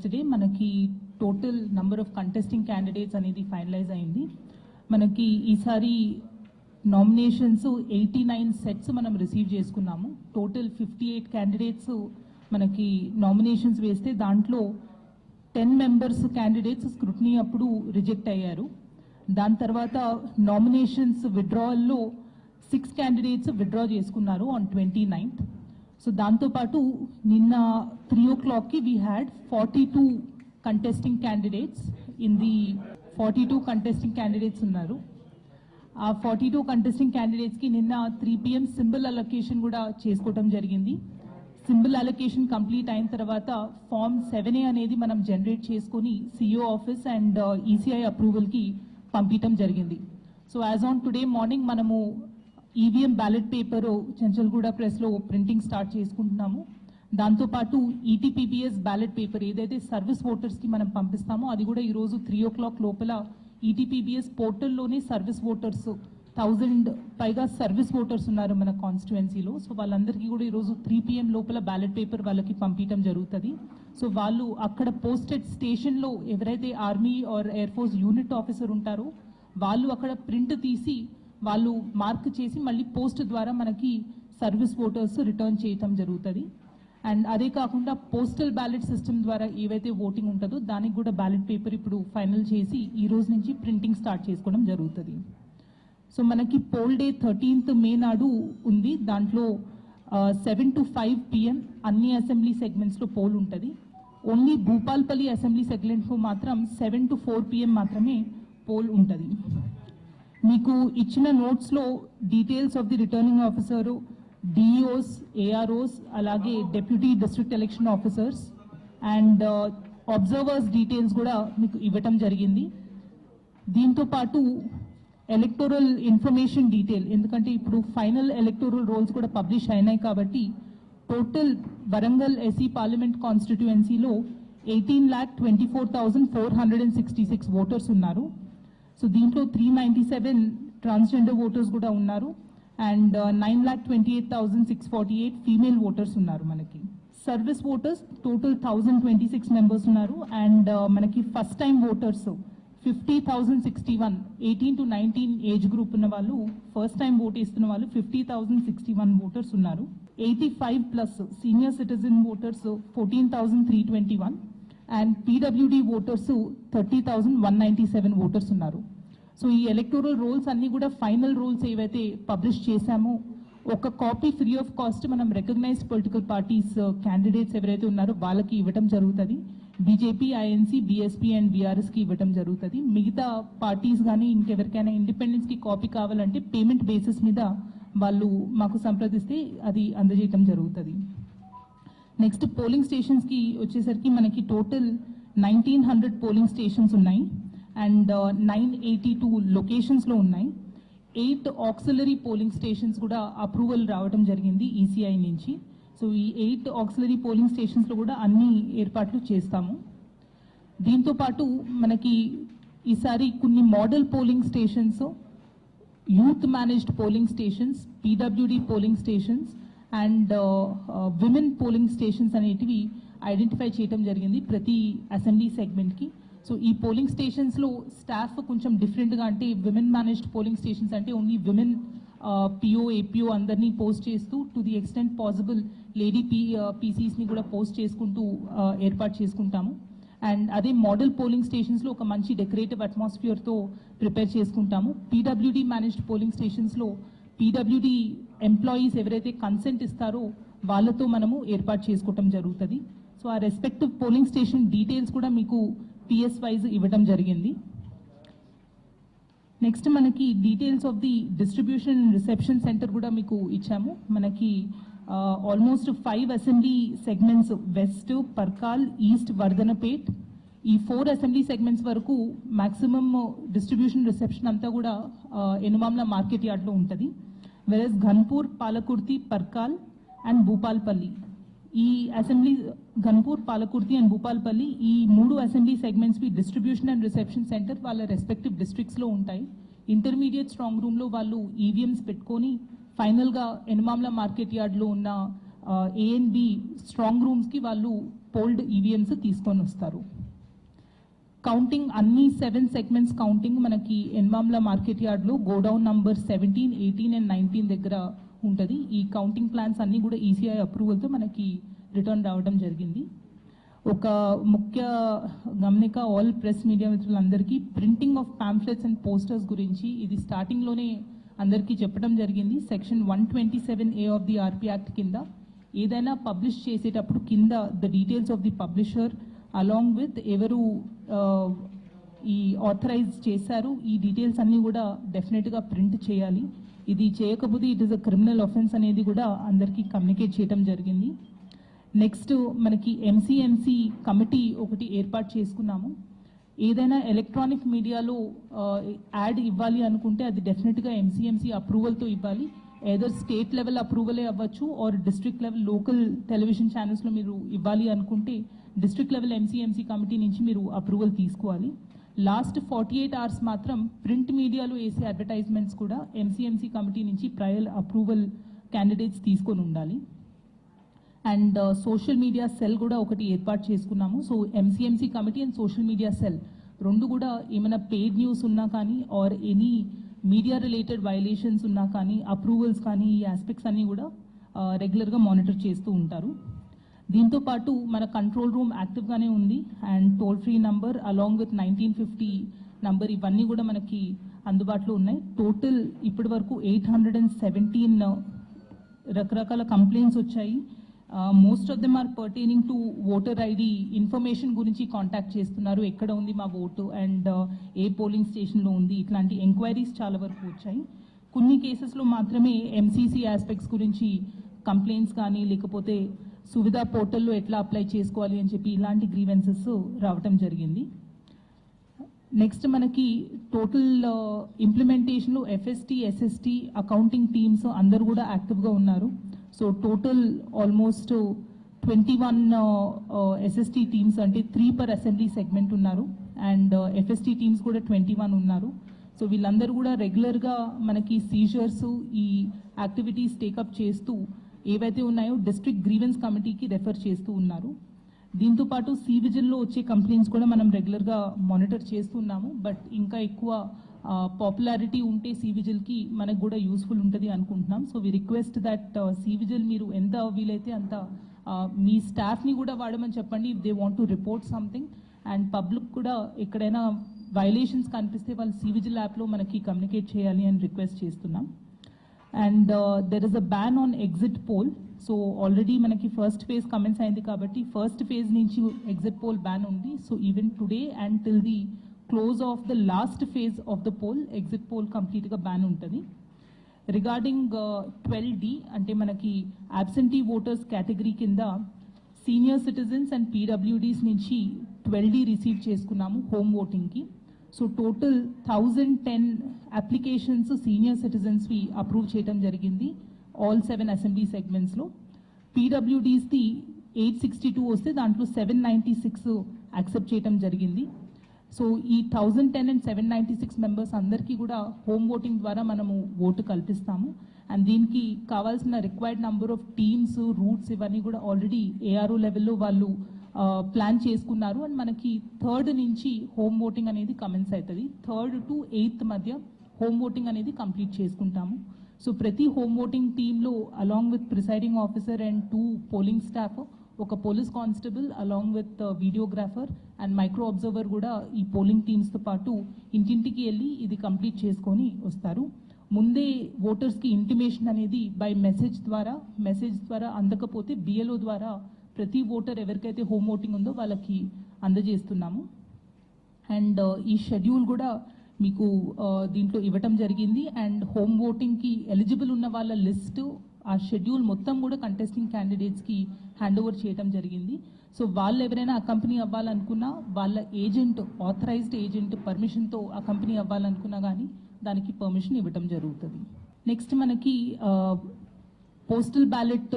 Yesterday మనకి total number of contesting candidates అనేది finalise అయింది. మనకి ఈసారి నామినేషన్స్ ఎయిటీ నైన్ సెట్స్ మనం రిసీవ్ చేసుకున్నాము. టోటల్ ఫిఫ్టీ ఎయిట్ క్యాండిడేట్స్ మనకి నామినేషన్స్ వేస్తే దాంట్లో టెన్ మెంబర్స్ క్యాండిడేట్స్ స్క్రూటినీ అప్పుడు రిజెక్ట్ అయ్యారు. దాని తర్వాత నామినేషన్స్ విడ్రాల్లో సిక్స్ క్యాండిడేట్స్ విత్డ్రా చేసుకున్నారు ఆన్ ట్వంటీ నైన్త్ సో దాంతోపాటు నిన్న త్రీ ఓ క్లాక్కి we had forty two contesting candidates in the forty two contesting candidates ఉన్నారు. ఆ ఫార్టీ టూ కంటెస్టింగ్ క్యాండిడేట్స్కి నిన్న త్రీ పిఎం సింబల్ అలొకేషన్ కూడా చేసుకోవటం జరిగింది. సింబల్ అలొకేషన్ కంప్లీట్ అయిన తర్వాత ఫామ్ సెవెన్ ఏ అనేది మనం జనరేట్ చేసుకొని సిఇఓ ఆఫీస్ అండ్ ఈసీఐ అప్రూవల్కి పంపించడం జరిగింది. So as on today morning మనము ఈవీఎం బ్యాలెట్ పేపర్ చెంచల్గూడ ప్రెస్లో ప్రింటింగ్ స్టార్ట్ చేసుకుంటున్నాము. దాంతోపాటు ఈటీపీబీఎస్ బ్యాలెట్ పేపర్ ఏదైతే సర్వీస్ ఓటర్స్కి మనం పంపిస్తామో అది కూడా ఈరోజు త్రీ ఓ క్లాక్ లోపల ఈటీపీబీఎస్ పోర్టల్లోనే సర్వీస్ ఓటర్స్ థౌజండ్ పైగా సర్వీస్ ఓటర్స్ ఉన్నారు మన కాన్స్టిట్యుయెన్సీలో సో వాళ్ళందరికీ కూడా ఈరోజు త్రీ పిఎం లోపల బ్యాలెట్ పేపర్ వాళ్ళకి పంపించడం జరుగుతుంది. సో వాళ్ళు అక్కడ పోస్టెడ్ స్టేషన్లో ఎవరైతే army or air force unit officer ఉంటారో వాళ్ళు అక్కడ ప్రింట్ తీసి వాళ్ళు మార్క్ చేసి మళ్ళీ పోస్ట్ ద్వారా మనకి సర్వీస్ ఓటర్స్ రిటర్న్ చేయటం జరుగుతుంది. అండ్ అదే కాకుండా పోస్టల్ బ్యాలెట్ సిస్టమ్ ద్వారా ఏవైతే ఓటింగ్ ఉంటుందో దానికి కూడా బ్యాలెట్ పేపర్ ఇప్పుడు ఫైనల్ చేసి ఈ రోజు నుంచి ప్రింటింగ్ స్టార్ట్ చేసుకోవడం జరుగుతుంది. సో మనకి పోల్ డే థర్టీన్త్ మే నాడు ఉంది. దాంట్లో సెవెన్ టు ఫైవ్ పిఎం అన్ని అసెంబ్లీ సెగ్మెంట్స్లో పోల్ ఉంటుంది. ఓన్లీ భూపాల్పల్లి అసెంబ్లీ సెగ్మెంట్లో మాత్రం సెవెన్ టు ఫోర్ పిఎం మాత్రమే పోల్ ఉంటుంది. మీకు ఇచ్చిన నోట్స్లో details of the returning officer DEOs AROs అలాగే deputy district election officers and observers details కూడా మీకు ఇవ్వటం జరిగింది. దీంతో పాటు ఎలక్టోరల్ ఇన్ఫర్మేషన్ డీటెయిల్ ఎందుకంటే ఇప్పుడు ఫైనల్ ఎలక్టోరల్ రోల్స్ కూడా పబ్లిష్ అయినాయి కాబట్టి total Warangal SC parliament కాన్స్టిట్యుయెన్సీలో eighteen lakh twenty four thousand four hundred and sixty six voters ఉన్నారు. సో దీంట్లో three ninety seven transgender voters కూడా ఉన్నారు. And nine lakh twenty eight thousand six forty eight female voters ఉన్నారు మనకి. Service voters total thousand twenty six members ఉన్నారు. And మనకి first time voters fifty thousand sixty one eighteen to nineteen age group ఉన్న వాళ్ళు first time vote వేస్తున్న వాళ్ళు fifty thousand sixty one voters ఉన్నారు. Eighty five plus senior citizen voters fourteen thousand three twenty one and PWD voters thirty thousand one ninety seven voters ఉన్నారు. So ఈ electoral rolls అన్ని కూడా final rules ఏవైతే publish చేశామో ఒక copy free of cost మనం recognised political parties candidates ఎవరైతే ఉన్నారో వాళ్ళకి ఇవ్వటం జరుగుతుంది. బీజేపీ ఐఎన్సీ బీఎస్పీ అండ్ బీఆర్ఎస్కి ఇవ్వటం జరుగుతుంది. మిగతా పార్టీస్ కానీ ఇంకెవరికైనా ఇండిపెండెన్స్కి కాపీ కావాలంటే పేమెంట్ బేసిస్ మీద వాళ్ళు మాకు సంప్రదిస్తే అది అందజేయటం జరుగుతుంది. నెక్స్ట్ పోలింగ్ స్టేషన్స్కి వచ్చేసరికి మనకి total nineteen hundred polling stations ఉన్నాయి. అండ్ నైన్ ఎయిటీ టూ లొకేషన్స్లో ఉన్నాయి. ఎయిట్ ఆక్సిలరీ పోలింగ్ స్టేషన్స్ కూడా అప్రూవల్ రావడం జరిగింది ఈసీఐ నుంచి. సో ఈ ఎయిట్ ఆక్సిలరీ పోలింగ్ స్టేషన్స్లో కూడా అన్ని ఏర్పాట్లు చేస్తాము. దీంతో పాటు మనకి ఈసారి కొన్ని model polling stations youth managed polling stations PWD polling stations and women polling stations అనేటివి ఐడెంటిఫై చేయడం జరిగింది ప్రతి అసెంబ్లీ సెగ్మెంట్కి సో ఈ పోలింగ్ స్టేషన్స్లో స్టాఫ్ కొంచెం డిఫరెంట్గా అంటే విమెన్ మేనేజ్డ్ పోలింగ్ స్టేషన్స్ అంటే ఓన్లీ విమెన్ పిఓ ఏపీఓ అందరినీ పోస్ట్ చేస్తూ to the extent possible lady P పీసీస్ని కూడా పోస్ట్ చేసుకుంటూ ఏర్పాటు చేసుకుంటాము. అండ్ అదే మోడల్ పోలింగ్ స్టేషన్స్లో ఒక మంచి డెకరేటివ్ అట్మాస్ఫియర్తో ప్రిపేర్ చేసుకుంటాము. పీడబ్ల్యూడీ మేనేజ్డ్ పోలింగ్ స్టేషన్స్లో పీడబ్ల్యూడి ఎంప్లాయీస్ ఎవరైతే కన్సెంట్ ఇస్తారో వాళ్ళతో మనము ఏర్పాటు చేసుకోవటం జరుగుతుంది. సో ఆ రెస్పెక్టివ్ పోలింగ్ స్టేషన్ డీటెయిల్స్ కూడా మీకు పిఎస్ వైజ్ ఇవ్వడం జరిగింది. నెక్స్ట్ మనకి details of the distribution reception centre కూడా మీకు ఇచ్చాము. మనకి almost five assembly segments west Parkal east Wardhannapet ఈ ఫోర్ అసెంబ్లీ సెగ్మెంట్స్ వరకు మ్యాక్సిమమ్ డిస్ట్రిబ్యూషన్ రిసెప్షన్ అంతా కూడా ఎనుమామ్ల మార్కెట్ యార్డ్లో ఉంటుంది. వెరస్ ఘన్పూర్ పాలకుర్తి పర్కాల్ అండ్ భూపాల్పల్లి ఈ అసెంబ్లీ ఘన్పూర్ పాలకుర్తి అండ్ భూపాల్పల్లి ఈ మూడు అసెంబ్లీ సెగ్మెంట్స్వి డిస్ట్రిబ్యూషన్ అండ్ రిసెప్షన్ సెంటర్ వాళ్ళ రెస్పెక్టివ్ డిస్ట్రిక్ట్స్లో ఉంటాయి. ఇంటర్మీడియట్ స్ట్రాంగ్ రూమ్లో వాళ్ళు ఈవీఎంస్ పెట్టుకొని ఫైనల్గా ఎనమామ్ల మార్కెట్ యార్డ్లో ఉన్న ఏఎన్బి స్ట్రాంగ్ రూమ్స్కి వాళ్ళు పోల్డ్ ఈవీఎంస్ తీసుకొని వస్తారు. కౌంటింగ్ అన్ని సెవెన్ సెగ్మెంట్స్ కౌంటింగ్ మనకి ఎన్మామ్ల మార్కెట్ యార్డ్లో godown number seventeen eighteen and nineteen దగ్గర ఉంటుంది. ఈ కౌంటింగ్ ప్లాన్స్ అన్నీ కూడా ఈసీఐ అప్రూవల్తో మనకి రిటర్న్ రావడం జరిగింది. ఒక ముఖ్య గమనిక ఆల్ ప్రెస్ మీడియా మిత్రులందరికీ printing of pamphlets and posters గురించి ఇది స్టార్టింగ్లోనే అందరికీ చెప్పడం జరిగింది. Section one twenty seven A of the RP act కింద ఏదైనా పబ్లిష్ చేసేటప్పుడు కింద the details of the publisher along with ఎవరు ఈ ఆథరైజ్ చేశారు ఈ డీటెయిల్స్ అన్నీ కూడా డెఫినెట్గా ప్రింట్ చేయాలి. ఇది చేయకపోతే it is a criminal offence అనేది కూడా అందరికీ కమ్యూనికేట్ చేయడం జరిగింది. నెక్స్ట్ మనకి ఎంసీఎంసీ కమిటీ ఒకటి ఏర్పాటు చేసుకున్నాము. ఏదైనా ఎలక్ట్రానిక్ మీడియాలో యాడ్ ఇవ్వాలి అనుకుంటే అది డెఫినెట్గా ఎంసీఎంసీ అప్రూవల్తో ఇవ్వాలి. ఏదో స్టేట్ లెవెల్ అప్రూవలే అవ్వచ్చు or district level local television ఛానల్స్లో మీరు ఇవ్వాలి అనుకుంటే డిస్ట్రిక్ట్ లెవెల్ ఎంసీఎంసీ కమిటీ నుంచి మీరు అప్రూవల్ తీసుకోవాలి. లాస్ట్ ఫార్టీ ఎయిట్ అవర్స్ మాత్రం ప్రింట్ మీడియాలో వేసే అడ్వర్టైజ్మెంట్స్ కూడా ఎంసీఎంసీ కమిటీ నుంచి ట్రయల్ అప్రూవల్ క్యాండిడేట్స్ తీసుకొని ఉండాలి. అండ్ సోషల్ మీడియా సెల్ కూడా ఒకటి ఏర్పాటు చేసుకున్నాము. So MCMC committee and social media cell రెండు కూడా ఏమైనా పెయిడ్ న్యూస్ ఉన్నా కానీ or any media related violations ఉన్నా కానీ అప్రూవల్స్ కానీ ఈ ఆస్పెక్ట్స్ అన్నీ కూడా uh, రెగ్యులర్గా మానిటర్ చేస్తూ ఉంటారు. దీంతో పాటు మన కంట్రోల్ రూమ్ యాక్టివ్గానే ఉంది and toll free number along with nineteen fifty number ఇవన్నీ కూడా మనకి అందుబాటులో ఉన్నాయి. టోటల్ ఇప్పటి వరకు ఎయిట్ హండ్రెడ్ అండ్ సెవెంటీన్ రకరకాల కంప్లైంట్స్ వచ్చాయి. Most of them are pertaining to voter ID information గురించి కాంటాక్ట్ చేస్తున్నారు. ఎక్కడ ఉంది మా ఓటు అండ్ ఏ పోలింగ్ స్టేషన్లో ఉంది? ఇట్లాంటి ఎంక్వైరీస్ చాలా వరకు వచ్చాయి. కొన్ని కేసెస్లో మాత్రమే ఎంసీసీ ఆస్పెక్ట్స్ గురించి కంప్లైంట్స్ కానీ లేకపోతే సువిధా పోర్టల్లో ఎట్లా అప్లై చేసుకోవాలి అని చెప్పి ఇలాంటి గ్రీవెన్సెస్ రావటం జరిగింది. నెక్స్ట్ మనకి టోటల్ ఇంప్లిమెంటేషన్లో ఎఫ్ఎస్టీ ఎస్ఎస్టీ అకౌంటింగ్ టీమ్స్ అందరు కూడా యాక్టివ్గా ఉన్నారు. So total almost twenty one SST teams అంటే త్రీ పర్ అసెంబ్లీ సెగ్మెంట్ ఉన్నారు. అండ్ ఎఫ్ఎస్టీ టీమ్స్ కూడా ట్వంటీ వన్ ఉన్నారు. సో వీళ్ళందరూ కూడా రెగ్యులర్గా మనకి సీజర్స్ ఈ యాక్టివిటీస్ టేకప్ చేస్తూ ఏవైతే ఉన్నాయో డిస్ట్రిక్ట్ గ్రీవెన్స్ కమిటీకి రెఫర్ చేస్తూ ఉన్నారు. దీంతో పాటు సి విజిల్లో వచ్చే కంప్లైంట్స్ కూడా మనం రెగ్యులర్గా మానిటర్ చేస్తున్నాము బట్ ఇంకా ఎక్కువ పాపులారిటీ ఉంటే సివిజిల్కి మనకు కూడా యూస్ఫుల్ ఉంటుంది అనుకుంటున్నాం. So we request that C vigil మీరు ఎంత వీలైతే అంత మీ స్టాఫ్ని కూడా వాడమని చెప్పండి. If they want to report something and public కూడా ఎక్కడైనా వైలేషన్స్ కనిపిస్తే వాళ్ళు సివిజిల్ యాప్లో మనకి కమ్యూనికేట్ చేయాలి అని రిక్వెస్ట్ చేస్తున్నాం. And there is a ban on exit poll so already మనకి ఫస్ట్ ఫేజ్ కమెంట్స్ అయింది కాబట్టి ఫస్ట్ ఫేజ్ నుంచి ఎగ్జిట్ పోల్ బ్యాన్ ఉంది. So even today and till the close of the last phase of the poll exit poll కంప్లీట్గా ban ఉంటుంది. Regarding twelve D అంటే మనకి absentee voters category కింద senior citizens and PWDs నుంచి twelve D receive చేసుకున్నాము home ఓటింగ్కి so total thousand ten applications senior సిటిజన్స్వి approve చేయడం జరిగింది. All seven assembly సెగ్మెంట్స్లో పీడబ్ల్యూడీస్ది ఎయిట్ సిక్స్టీ టూ వస్తే దాంట్లో సెవెన్ నైంటీ సిక్స్ యాక్సెప్ట్ చేయడం జరిగింది. సో ఈ thousand ten and seven ninety six members అందరికీ కూడా హోమ్ ఓటింగ్ ద్వారా మనము ఓటు కల్పిస్తాము. అండ్ దీనికి కావాల్సిన required number of teams routes ఇవన్నీ కూడా ఆల్రెడీ ఏఆర్ఓ లెవెల్లో వాళ్ళు ప్లాన్ చేసుకున్నారు. అండ్ మనకి థర్డ్ నుంచి హోమ్ ఓటింగ్ అనేది కమెన్స్ అవుతుంది థర్డ్ టు ఎయిత్ మధ్య హోమ్ ఓటింగ్ అనేది కంప్లీట్ చేసుకుంటాము. సో ప్రతి హోమ్ ఓటింగ్ టీంలో along with presiding officer and two polling staff ఒక police constable along with videographer and micro observer కూడా ఈ పోలింగ్ టీమ్స్తో పాటు ఇంటింటికి వెళ్ళి ఇది కంప్లీట్ చేసుకొని వస్తారు. ముందే ఓటర్స్కి ఇంటిమేషన్ అనేది బై మెసేజ్ ద్వారా మెసేజ్ ద్వారా అందకపోతే బిఎల్ఓ ద్వారా ప్రతి ఓటర్ ఎవరికైతే హోమ్ ఓటింగ్ ఉందో వాళ్ళకి అందజేస్తున్నాము. అండ్ uh, ఈ షెడ్యూల్ కూడా మీకు uh, దీంట్లో ఇవ్వటం జరిగింది. అండ్ హోమ్ ఓటింగ్కి ఎలిజిబుల్ ఉన్న వాళ్ళ లిస్టు ఆ షెడ్యూల్ మొత్తం కూడా కంటెస్టింగ్ క్యాండిడేట్స్కి హ్యాండ్ ఓవర్ చేయడం జరిగింది. సో వాళ్ళు ఎవరైనా ఆ కంపెనీ అవ్వాలనుకున్నా వాళ్ళ ఏజెంట్ ఆథరైజ్డ్ ఏజెంట్ పర్మిషన్తో ఆ కంపెనీ అవ్వాలనుకున్నా కానీ దానికి పర్మిషన్ ఇవ్వటం జరుగుతుంది. నెక్స్ట్ మనకి uh, పోస్టల్ బ్యాలెట్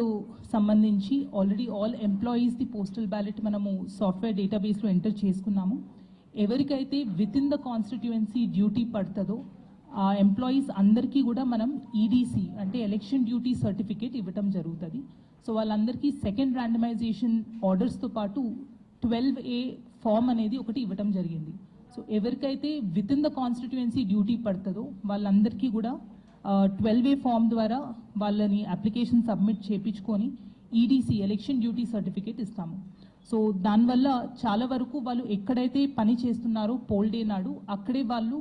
సంబంధించి already all employees the postal ballot మనము సాఫ్ట్వేర్ డేటాబేస్లో ఎంటర్ చేసుకున్నాము. ఎవరికైతే within the constituency duty పడుతుందో ఆ ఎంప్లాయీస్ అందరికీ కూడా మనం ఈడీసీ అంటే ఎలక్షన్ డ్యూటీ సర్టిఫికేట్ ఇవ్వటం జరుగుతుంది. సో వాళ్ళందరికీ సెకండ్ ర్యాండమైజేషన్ ఆర్డర్స్తో పాటు ట్వెల్వ్ ఏ ఫామ్ అనేది ఒకటి ఇవ్వటం జరిగింది. సో ఎవరికైతే within the constituency duty పడుతుందో వాళ్ళందరికీ కూడా ట్వెల్వ్ ఏ ఫామ్ ద్వారా వాళ్ళని అప్లికేషన్ సబ్మిట్ చేపించుకొని ఈడీసీ ఎలక్షన్ డ్యూటీ సర్టిఫికేట్ ఇస్తాము. సో దానివల్ల చాలా వరకు వాళ్ళు ఎక్కడైతే పని చేస్తున్నారో పోల్ డే నాడు అక్కడే వాళ్ళు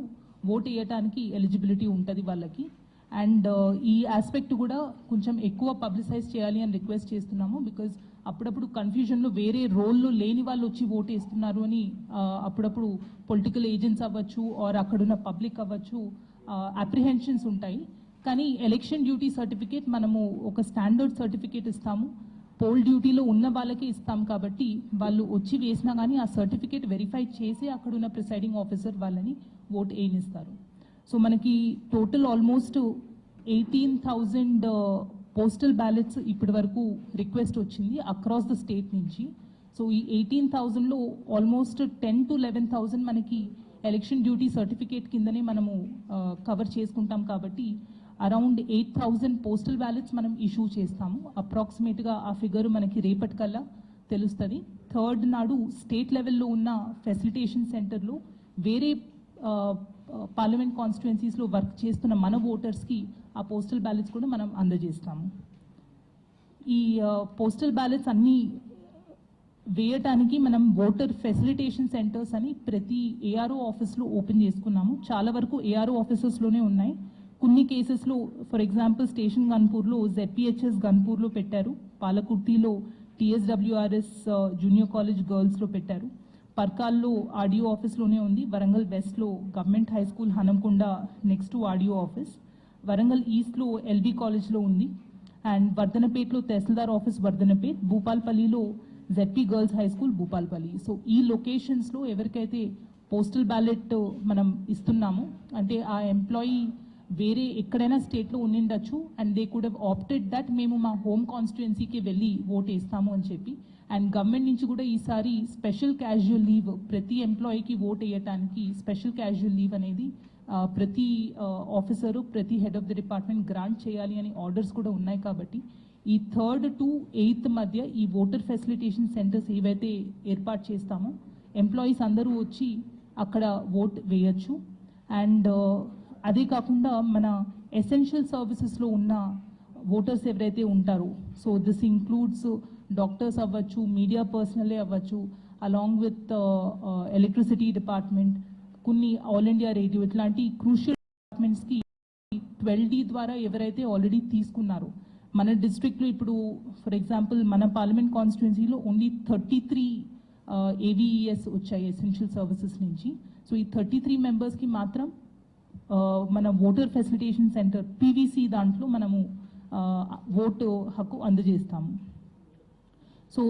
ఓట్ వేయటానికి ఎలిజిబిలిటీ ఉంటుంది వాళ్ళకి. అండ్ ఈ ఆస్పెక్ట్ కూడా కొంచెం ఎక్కువ పబ్లిసైజ్ చేయాలి అని రిక్వెస్ట్ చేస్తున్నాము బికాజ్ అప్పుడప్పుడు కన్ఫ్యూజన్లో వేరే రోల్లో లేని వాళ్ళు వచ్చి ఓట్ వేస్తున్నారు అని అప్పుడప్పుడు పొలిటికల్ ఏజెంట్స్ అవ్వచ్చు ఆర్ అక్కడున్న పబ్లిక్ అవ్వచ్చు అప్రిహెన్షన్స్ ఉంటాయి. కానీ ఎలక్షన్ డ్యూటీ సర్టిఫికేట్ మనము ఒక స్టాండర్డ్ సర్టిఫికేట్ ఇస్తాము. పోల్ డ్యూటీలో ఉన్న వాళ్ళకే ఇస్తాం కాబట్టి వాళ్ళు వచ్చి వేసినా కానీ ఆ సర్టిఫికేట్ వెరిఫై చేసి అక్కడ ఉన్న ప్రిసైడింగ్ ఆఫీసర్ వాళ్ళని ఓట్ వేయనిస్తారు సో మనకి total almost eighteen thousand postal ballots ఇప్పటి వరకు రిక్వెస్ట్ వచ్చింది అక్రాస్ ద స్టేట్ నుంచి. సో ఈ ఎయిటీన్ థౌజండ్లో almost ten to eleven thousand మనకి ఎలక్షన్ డ్యూటీ సర్టిఫికేట్ కిందనే మనము కవర్ చేసుకుంటాం కాబట్టి around eight thousand postal ballots మనం ఇష్యూ చేస్తాము. అప్రాక్సిమేట్గా ఆ ఫిగర్ మనకి రేపటికల్లా తెలుస్తుంది. థర్డ్ నాడు స్టేట్ లెవెల్లో ఉన్న ఫెసిలిటేషన్ సెంటర్లో వేరే పార్లమెంట్ కాన్స్టిట్యున్సీస్లో వర్క్ చేస్తున్న మన ఓటర్స్కి ఆ పోస్టల్ బ్యాలెట్స్ కూడా మనం అందజేస్తాము. ఈ పోస్టల్ బ్యాలెట్స్ అన్నీ వేయటానికి మనం ఓటర్ ఫెసిలిటేషన్ సెంటర్స్ అని ప్రతి ఏఆర్ఓ ఆఫీస్లో ఓపెన్ చేసుకున్నాము. చాలా వరకు ఏఆర్ఓ ఆఫీసెస్లోనే ఉన్నాయి. కొన్ని కేసెస్లో ఫర్ ఎగ్జాంపుల్ స్టేషన్ గన్పూర్లో జెడ్పిహెచ్ఎస్ గన్పూర్లో పెట్టారు. పాలకుర్తిలో టీఎస్డబ్ల్యూఆర్ఎస్ జూనియర్ కాలేజ్ గర్ల్స్లో పెట్టారు. పర్కాల్లో ఆడియో ఆఫీస్లోనే ఉంది. వరంగల్ వెస్ట్లో government high school Hanamkonda next audio office. Warangal ఈస్ట్లో ఎల్బీ కాలేజ్లో ఉంది. అండ్ వర్ధనపేటలో తహసీల్దార్ office Wardhannapet. భూపాల్పల్లిలో ZP girls high school Bhupalpally so ఈ లొకేషన్స్లో ఎవరికైతే పోస్టల్ బ్యాలెట్ uh, మనం ఇస్తున్నామో అంటే ఆ ఎంప్లాయీ వేరే ఎక్కడైనా స్టేట్లో ఉండిండొచ్చు and they could have opted that మేము మా హోమ్ కాన్స్టిట్యుయెన్సీకి వెళ్ళి ఓట్ వేస్తాము అని చెప్పి అండ్ గవర్నమెంట్ నుంచి కూడా ఈసారి స్పెషల్ క్యాజువల్ లీవ్ ప్రతి ఎంప్లాయీకి ఓట్ వేయటానికి స్పెషల్ క్యాజువల్ లీవ్ అనేది ప్రతి ఆఫీసరు ప్రతి head of the department grant చేయాలి అని ఆర్డర్స్ కూడా ఉన్నాయి కాబట్టి ఈ థర్డ్ టు ఎయిత్ మధ్య ఈ ఓటర్ ఫెసిలిటేషన్ సెంటర్స్ ఏవైతే ఏర్పాటు చేస్తామో ఎంప్లాయీస్ అందరూ వచ్చి అక్కడ ఓట్ వేయచ్చు. అండ్ uh, అదే కాకుండా మన ఎసెన్షియల్ సర్వీసెస్లో ఉన్న ఓటర్స్ ఎవరైతే ఉంటారో సో దిస్ ఇంక్లూడ్స్ డాక్టర్స్ అవ్వచ్చు మీడియా పర్సనలే అవ్వచ్చు అలాంగ్ విత్ ఎలక్ట్రిసిటీ డిపార్ట్మెంట్ కొన్ని ఆల్ ఇండియా రేడియో ఇట్లాంటి క్రూషియల్ డిపార్ట్మెంట్స్కి ట్వెల్వ్ డి ద్వారా ఎవరైతే ఆల్రెడీ తీసుకున్నారో మన డిస్ట్రిక్ట్లో ఇప్పుడు ఫర్ ఎగ్జాంపుల్ మన పార్లమెంట్ కాన్స్టిట్యున్సీలో ఓన్లీ థర్టీ త్రీ ఏవిఈఎస్ వచ్చాయి ఎసెన్షియల్ సర్వీసెస్ నుంచి. సో ఈ థర్టీ త్రీ మెంబర్స్కి మాత్రం మన ఓటర్ ఫెసిలిటేషన్ సెంటర్ పీవీసీ దాంట్లో మనము ఓటు హక్కు అందజేస్తాము. సో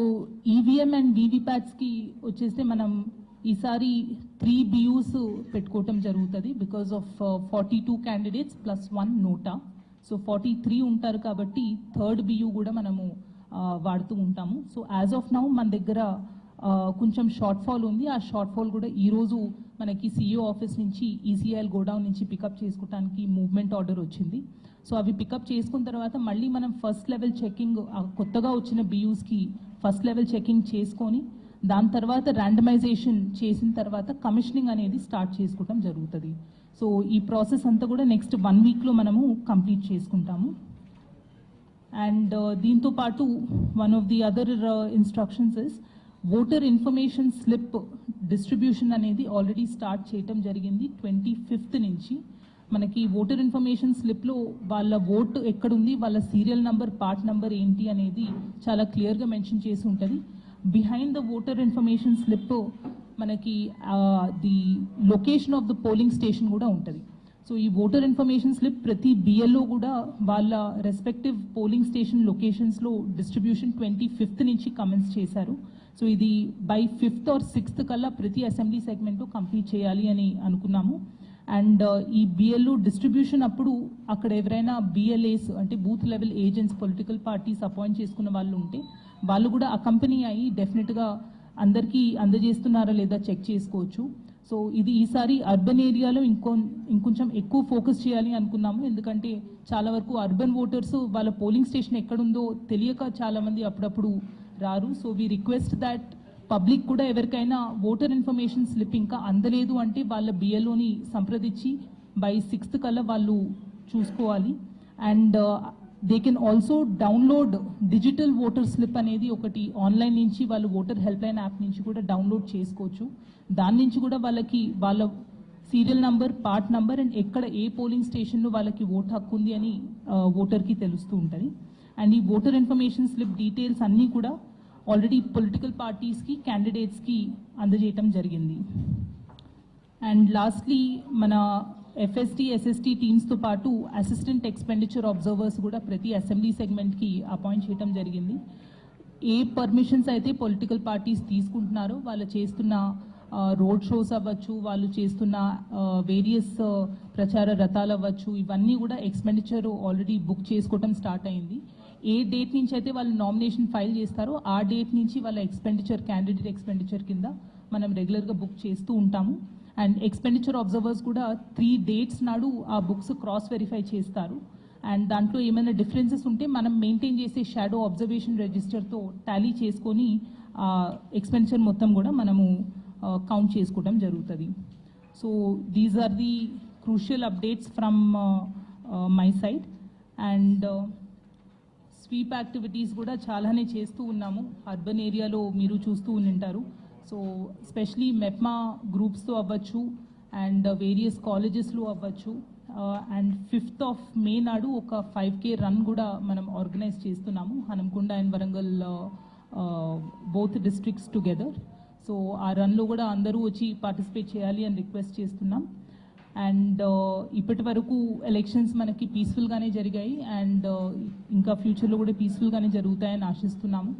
ఈవీఎం అండ్ వీవీప్యాట్స్కి వచ్చేస్తే మనం ఈసారి త్రీ బియూస్ పెట్టుకోవటం జరుగుతుంది because of forty two candidates plus one NOTA so forty three ఉంటారు కాబట్టి థర్డ్ బియు కూడా మనము వాడుతూ ఉంటాము. సో యాజ్ ఆఫ్ నౌ మన దగ్గర కొంచెం షార్ట్ ఫాల్ ఉంది. ఆ షార్ట్ ఫాల్ కూడా ఈరోజు మనకి సిఇఓ ఆఫీస్ నుంచి ఈసీఐఎల్ గోడౌన్ నుంచి పికప్ చేసుకోవడానికి మూవ్మెంట్ ఆర్డర్ వచ్చింది. సో అవి పికప్ చేసుకున్న తర్వాత మళ్ళీ మనం ఫస్ట్ లెవెల్ చెకింగ్ కొత్తగా వచ్చిన బియూస్కి ఫస్ట్ లెవెల్ చెకింగ్ చేసుకొని దాని తర్వాత ర్యాండమైజేషన్ చేసిన తర్వాత కమిషనింగ్ అనేది స్టార్ట్ చేసుకోవడం జరుగుతుంది. సో ఈ ప్రాసెస్ అంతా కూడా నెక్స్ట్ వన్ వీక్లో మనము కంప్లీట్ చేసుకుంటాము. అండ్ uh, దీంతో పాటు one of the other instructions is voter information slip distribution అనేది ఆల్రెడీ స్టార్ట్ చేయటం జరిగింది ట్వంటీ ఫిఫ్త్ నుంచి. మనకి ఓటర్ ఇన్ఫర్మేషన్ స్లిప్లో వాళ్ళ ఓటు ఎక్కడుంది వాళ్ళ సీరియల్ నంబర్ పార్ట్ నంబర్ ఏంటి అనేది చాలా క్లియర్గా మెన్షన్ చేసి ఉంటుంది. Behind the voter information slip మనకి the location of the polling station కూడా ఉంటుంది. సో ఈ ఓటర్ ఇన్ఫర్మేషన్ స్లిప్ ప్రతి బిఎల్ఓ కూడా వాళ్ళ రెస్పెక్టివ్ పోలింగ్ స్టేషన్ లొకేషన్స్లో డిస్ట్రిబ్యూషన్ ట్వంటీ ఫిఫ్త్ నుంచి కమెంట్స్ చేశారు. సో ఇది బై ఫిఫ్త్ ఆర్ సిక్స్త్ కల్లా ప్రతి అసెంబ్లీ సెగ్మెంట్ కంప్లీట్ చేయాలి అని అనుకున్నాము. అండ్ uh, ఈ బిఎల్ఓ డిస్ట్రిబ్యూషన్ అప్పుడు అక్కడ ఎవరైనా బిఎల్ఏస్ అంటే booth level agents political parties appoint చేసుకున్న వాళ్ళు ఉంటే వాళ్ళు కూడా అకంపెనీ అయ్యి డెఫినెట్గా అందరికీ అందజేస్తున్నారా లేదా చెక్ చేసుకోవచ్చు. సో ఇది ఈసారి అర్బన్ ఏరియాలో ఇంకో ఇంకొంచెం ఎక్కువ ఫోకస్ చేయాలి అనుకున్నాము. ఎందుకంటే చాలా వరకు అర్బన్ ఓటర్స్ వాళ్ళ పోలింగ్ స్టేషన్ ఎక్కడుందో తెలియక చాలామంది అప్పుడప్పుడు రారు. So we request that public కూడా ఎవరికైనా ఓటర్ ఇన్ఫర్మేషన్ స్లిప్ ఇంకా అందలేదు అంటే వాళ్ళ బిఎల్ఓని సంప్రదించి బై సిక్స్త్ కల్లా వాళ్ళు చూసుకోవాలి. And they can also download digital voter slip అనేది ఒకటి ఆన్లైన్ నుంచి వాళ్ళు ఓటర్ హెల్ప్ లైన్ యాప్ నుంచి కూడా డౌన్లోడ్ చేసుకోవచ్చు. దాని నుంచి కూడా వాళ్ళకి వాళ్ళ serial number part number and ఎక్కడ ఏ పోలింగ్ స్టేషన్లో వాళ్ళకి ఓట్ హక్కు ఉంది అని ఓటర్కి తెలుస్తూ ఉంటుంది. అండ్ ఈ ఓటర్ ఇన్ఫర్మేషన్ స్లిప్ డీటెయిల్స్ అన్నీ కూడా ఆల్రెడీ పొలిటికల్ పార్టీస్కి క్యాండిడేట్స్కి అందజేయటం జరిగింది. అండ్ లాస్ట్లీ మన ఎఫ్ఎస్టీ ఎస్ఎస్టీ టీమ్స్తో పాటు అసిస్టెంట్ ఎక్స్పెండిచర్ అబ్జర్వర్స్ కూడా ప్రతి అసెంబ్లీ సెగ్మెంట్కి అపాయింట్ చేయడం జరిగింది. ఏ పర్మిషన్స్ అయితే పొలిటికల్ పార్టీస్ తీసుకుంటున్నారో వాళ్ళు చేస్తున్న రోడ్ షోస్ అవ్వచ్చు వాళ్ళు చేస్తున్న వేరియస్ ప్రచార రథాలు అవ్వచ్చు ఇవన్నీ కూడా ఎక్స్పెండిచర్ ఆల్రెడీ బుక్ చేసుకోవడం స్టార్ట్ అయింది. ఏ డేట్ నుంచి అయితే వాళ్ళు నామినేషన్ ఫైల్ చేస్తారో ఆ డేట్ నుంచి వాళ్ళ ఎక్స్పెండిచర్ క్యాండిడేట్ ఎక్స్పెండిచర్ కింద మనం రెగ్యులర్గా బుక్ చేస్తూ ఉంటాము. అండ్ ఎక్స్పెండిచర్ అబ్జర్వర్స్ కూడా త్రీ డేట్స్ నాడు ఆ బుక్స్ క్రాస్ వెరిఫై చేస్తారు. అండ్ దాంట్లో ఏమైనా డిఫరెన్సెస్ ఉంటే మనం మెయింటైన్ చేసే షాడో అబ్జర్వేషన్ రిజిస్టర్తో టాలీ చేసుకొని ఆ ఎక్స్పెండిచర్ మొత్తం కూడా మనము కౌంట్ చేసుకోవడం జరుగుతుంది. So these are the crucial updates from my side and SVEEP activities కూడా చాలానే చేస్తూ ఉన్నాము. అర్బన్ ఏరియాలో మీరు చూస్తూ ఉంటారు సో ఎస్పెషలీ మెప్మా గ్రూప్స్తో అవ్వచ్చు అండ్ వేరియస్ కాలేజెస్లో అవ్వచ్చు అండ్ ఫిఫ్త్ ఆఫ్ మే నాడు ఒక ఫైవ్ కే రన్ కూడా మనం ఆర్గనైజ్ చేస్తున్నాము. Hanamkonda and Warangal both districts together so ఆ రన్లో కూడా అందరూ వచ్చి పార్టిసిపేట్ చేయాలి అని రిక్వెస్ట్ చేస్తున్నాం. అండ్ uh, ఇప్పటి వరకు ఎలక్షన్స్ మనకి పీస్ఫుల్గానే జరిగాయి. అండ్ uh, ఇంకా ఫ్యూచర్లో కూడా పీస్ఫుల్గానే జరుగుతాయని ఆశిస్తున్నాము.